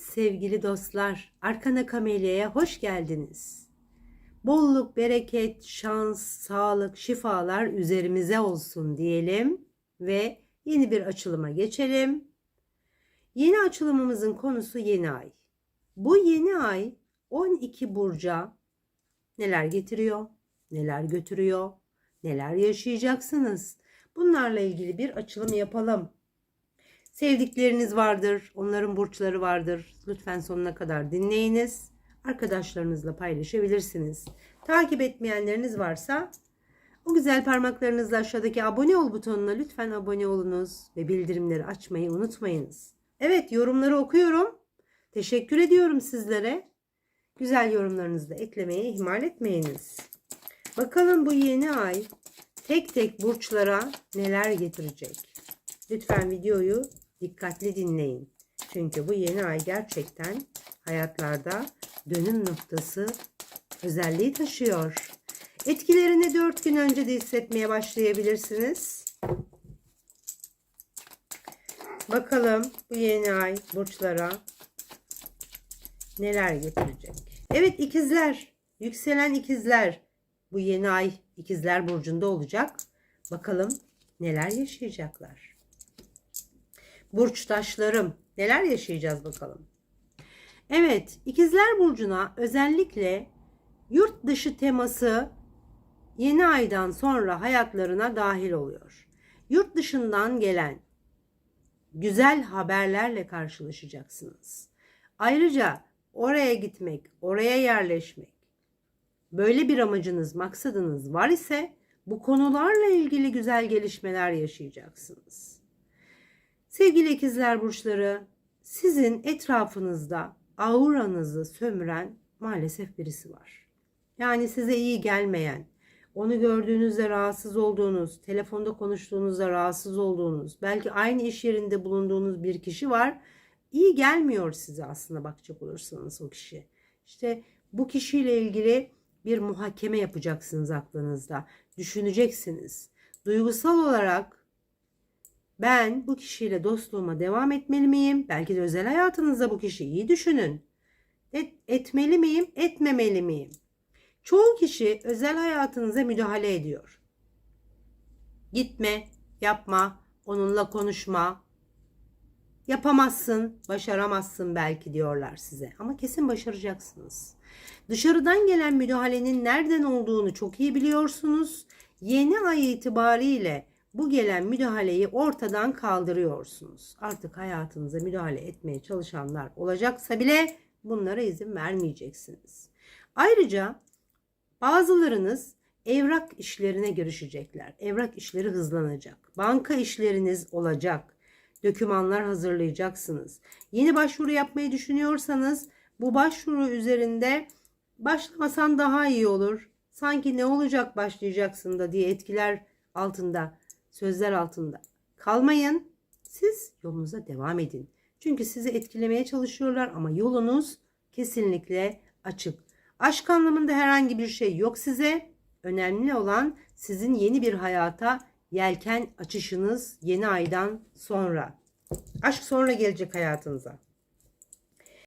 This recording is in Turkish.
sevgili dostlar. Arkana Kamelya'ya hoş geldiniz. Bolluk, bereket, şans, sağlık, şifalar üzerimize olsun diyelim ve yeni bir açılıma geçelim. Yeni açılımımızın konusu yeni ay. Bu yeni ay 12 burca neler getiriyor, neler götürüyor, neler yaşayacaksınız. Bunlarla ilgili bir açılım yapalım. Sevdikleriniz vardır, onların burçları vardır. Lütfen sonuna kadar dinleyiniz. Arkadaşlarınızla paylaşabilirsiniz. Takip etmeyenleriniz varsa o güzel parmaklarınızla aşağıdaki abone ol butonuna lütfen abone olunuz ve bildirimleri açmayı unutmayınız. Evet yorumları okuyorum. Teşekkür ediyorum sizlere. Güzel yorumlarınızı da eklemeye ihmal etmeyiniz. Bakalım bu yeni ay tek tek burçlara neler getirecek. Lütfen videoyu dikkatli dinleyin. Çünkü bu yeni ay gerçekten hayatlarda dönüm noktası özelliği taşıyor. Etkilerini 4 gün önce de hissetmeye başlayabilirsiniz. Bakalım bu yeni ay burçlara neler getirecek. Evet ikizler, yükselen ikizler bu yeni ay ikizler burcunda olacak. Bakalım neler yaşayacaklar. Burçtaşlarım neler yaşayacağız bakalım. Evet ikizler burcuna özellikle yurt dışı teması yeni aydan sonra hayatlarına dahil oluyor. Yurt dışından gelen güzel haberlerle karşılaşacaksınız. Ayrıca oraya gitmek, oraya yerleşmek, böyle bir amacınız, maksadınız var ise bu konularla ilgili güzel gelişmeler yaşayacaksınız. Sevgili ikizler burçları, sizin etrafınızda auranızı sömüren maalesef birisi var. Yani size iyi gelmeyen, onu gördüğünüzde rahatsız olduğunuz, telefonda konuştuğunuzda rahatsız olduğunuz, belki aynı iş yerinde bulunduğunuz bir kişi var. İyi gelmiyor size aslında bakacak olursanız o kişi. İşte bu kişiyle ilgili bir muhakeme yapacaksınız aklınızda. Düşüneceksiniz. Duygusal olarak ben bu kişiyle dostluğuma devam etmeli miyim? Belki de özel hayatınızda bu kişiyi iyi düşünün. Et, etmeli miyim? Etmemeli miyim? Çoğu kişi özel hayatınıza müdahale ediyor. Gitme, yapma, onunla konuşma. Yapamazsın, başaramazsın belki diyorlar size. Ama kesin başaracaksınız. Dışarıdan gelen müdahalenin nereden olduğunu çok iyi biliyorsunuz. Yeni ay itibariyle bu gelen müdahaleyi ortadan kaldırıyorsunuz. Artık hayatınıza müdahale etmeye çalışanlar olacaksa bile bunlara izin vermeyeceksiniz. Ayrıca bazılarınız evrak işlerine girişecekler. Evrak işleri hızlanacak. Banka işleriniz olacak. Dokümanlar hazırlayacaksınız. Yeni başvuru yapmayı düşünüyorsanız bu başvuru üzerinde başlamasan daha iyi olur. Sanki ne olacak başlayacaksın da diye etkiler altında, sözler altında kalmayın. Siz yolunuza devam edin. Çünkü sizi etkilemeye çalışıyorlar ama yolunuz kesinlikle açık. Aşk anlamında herhangi bir şey yok size. Önemli olan sizin yeni bir hayata yelken açışınız yeni aydan sonra. Aşk sonra gelecek hayatınıza.